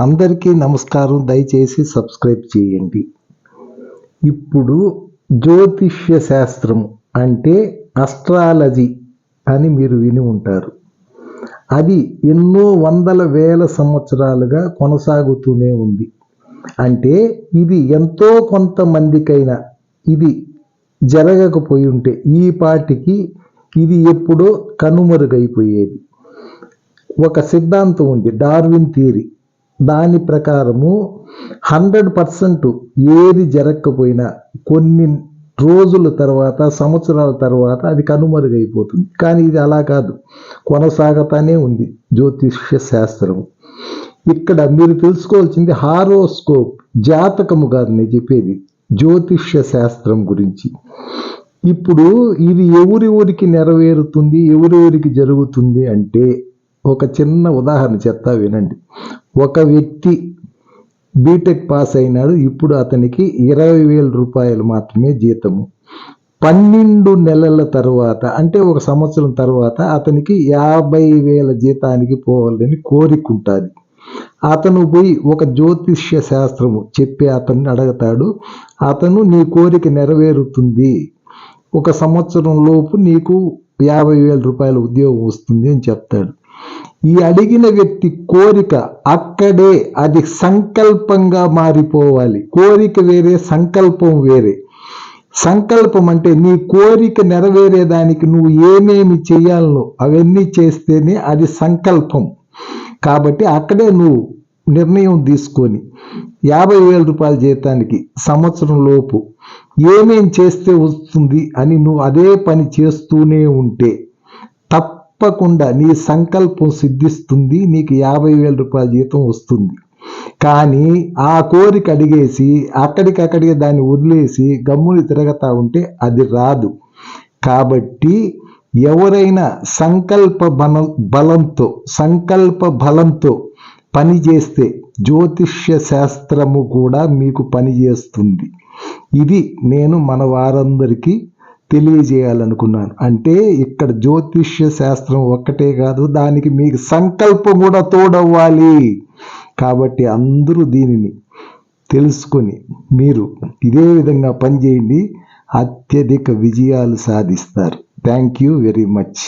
అందరికీ నమస్కారం. దయచేసి సబ్స్క్రైబ్ చేయండి. ఇప్పుడు జ్యోతిష్య శాస్త్రం అంటే అస్ట్రాలజీ అని మీరు విని ఉంటారు. అది ఎన్నో వందల వేల సంవత్సరాలుగా కొనసాగుతూనే ఉంది. అంటే ఇది ఎంతో కొంతమందికైనా ఇది జరగకపోయి ఉంటే ఈ పాటికి ఇది ఎప్పుడో కనుమరుగైపోయేది. ఒక సిద్ధాంతం ఉంది డార్విన్ థియరీ. దాని ప్రకారము హండ్రెడ్ పర్సెంట్ ఏది జరగకపోయినా కొన్ని రోజుల తర్వాత సంవత్సరాల తర్వాత అది కనుమరుగైపోతుంది. కానీ ఇది అలా కాదు. కొనసాగతానే ఉంది జ్యోతిష్య శాస్త్రము ఇక్కడ మీరు తెలుసుకోవాల్సింది హారోస్కోప్ జాతకము కాదు నేను చెప్పేది జ్యోతిష్య శాస్త్రం గురించి. ఇప్పుడు ఇది ఎవరి ఊరికి నెరవేరుతుంది ఎవరి ఊరికి జరుగుతుంది అంటే ఒక చిన్న ఉదాహరణ చెప్తా వినండి. ఒక వ్యక్తి బీటెక్ పాస్ అయినాడు. ఇప్పుడు అతనికి ఇరవై వేల రూపాయలు మాత్రమే జీతము. పన్నెండు నెలల తర్వాత అంటే ఒక సంవత్సరం తర్వాత అతనికి యాభై వేల జీతానికి పోవాలని కోరిక ఉంటుంది. అతను పోయి ఒక జ్యోతిష్య శాస్త్రము చెప్పి అతన్ని అడగతాడు. అతను నీ కోరిక నెరవేరుతుంది. ఒక సంవత్సరం లోపు నీకు యాభై వేల రూపాయల ఉద్యోగం వస్తుంది అని చెప్తాడు. ఈ అడిగిన వ్యక్తి కోరిక అక్కడే అది సంకల్పంగా మారిపోవాలి. కోరిక వేరే సంకల్పం వేరే. సంకల్పం అంటే నీ కోరిక నెరవేరేదానికి నువ్వు ఏమేమి చేయాలనో అవన్నీ చేస్తేనే అది సంకల్పం. కాబట్టి అక్కడే నువ్వు నిర్ణయం తీసుకొని యాభై వేల రూపాయల జీతానికి సంవత్సరం లోపు ఏమేం చేస్తే వస్తుంది అని నువ్వు అదే పని చేస్తూనే ఉంటే తప్పకుండా నీ సంకల్పం సిద్ధిస్తుంది నీకు యాభై వేల రూపాయల జీతం వస్తుంది. కానీ ఆ కోరిక అడిగేసి అక్కడికక్కడికి దాన్ని వదిలేసి గమ్ముని తిరగతా ఉంటే అది రాదు. కాబట్టి ఎవరైనా సంకల్ప బలం బలంతో సంకల్ప బలంతో పని చేస్తే జ్యోతిష్య శాస్త్రము కూడా మీకు పనిచేస్తుంది ఇది నేను మన వారందరికీ తెలియజేయాలనుకున్నాను. అంటే ఇక్కడ జ్యోతిష్య శాస్త్రం ఒక్కటే కాదు దానికి మీకు సంకల్పం కూడా తోడవ్వాలి. కాబట్టి అందరూ దీనిని తెలుసుకొని మీరు ఇదే విధంగా పనిచేయండి. అత్యధిక విజయాలు సాధిస్తారు. Thank you very much